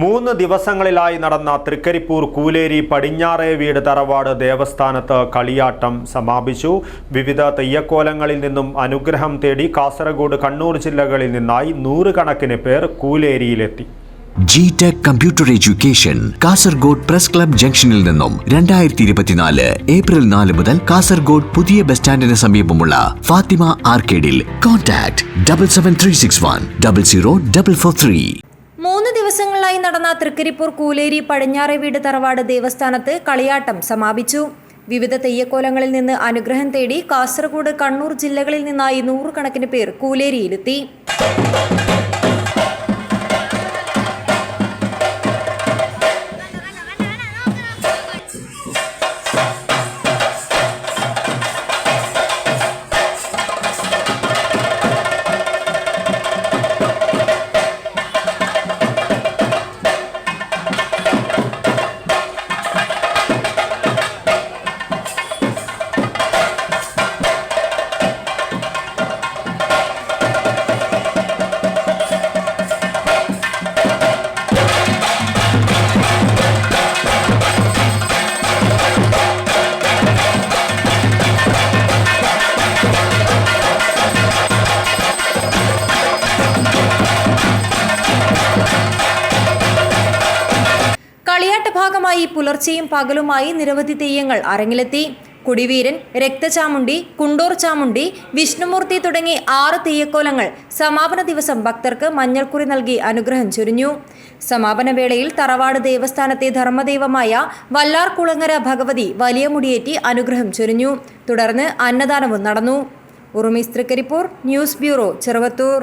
മൂന്ന് ദിവസങ്ങളിലായി നടന്ന തൃക്കരിപ്പൂർ കൂലേരി പടിഞ്ഞാറേ വീട് തറവാട് ദേവസ്ഥാനത്ത് കളിയാട്ടം സമാപിച്ചു. വിവിധ തെയ്യക്കോലങ്ങളിൽ നിന്നും അനുഗ്രഹം തേടി കാസർഗോഡ് കണ്ണൂർ ജില്ലകളിൽ നിന്നായി നൂറുകണക്കിന് പേർ കൂലേരിയിലെത്തി. G Tech computer education Kasaragod press club ജംഗ്ഷനിൽ നിന്നും രണ്ടായിരത്തി ഇരുപത്തിനാല് ഏപ്രിൽ നാല് മുതൽ കാസർഗോഡ് പുതിയ ബസ് സ്റ്റാൻഡിന് സമീപമുള്ള Fathima ആർക്കേഡിൽ. Contact double seven three six one double zero double four three ദിവസങ്ങളിലായി നടന്ന തൃക്കരിപ്പൂർ കൂലേരി പടിഞ്ഞാറെ വീട് തറവാട് ദേവസ്ഥാനത്ത് കളിയാട്ടം സമാപിച്ചു. വിവിധ തെയ്യക്കോലങ്ങളിൽ നിന്ന് അനുഗ്രഹം തേടി കാസർഗോഡ് കണ്ണൂർ ജില്ലകളിൽ നിന്നായി നൂറുകണക്കിന് പേർ കൂലേരിയിലെത്തി. ഭാഗമായി പുലർച്ചെയും പകലുമായി നിരവധി തെയ്യങ്ങൾ അരങ്ങിലെത്തി. കുടിവീരൻ രക്തചാമുണ്ടി കുണ്ടൂർ ചാമുണ്ടി വിഷ്ണുമൂർത്തി തുടങ്ങി ആറ് തെയ്യക്കോലങ്ങൾ സമാപന ദിവസം ഭക്തർക്ക് മഞ്ഞൾക്കുറി നൽകി അനുഗ്രഹം ചൊരിഞ്ഞു. സമാപന വേളയിൽ തറവാട് ദേവസ്ഥാനത്തെ ധർമ്മദൈവമായ വല്ലാർ കുളങ്ങര ഭഗവതി വലിയ മുടിയേറ്റി അനുഗ്രഹം ചൊരിഞ്ഞു. തുടർന്ന് അന്നദാനവും നടന്നു. Urumees Thrikaripur news bureau Cheruvathur.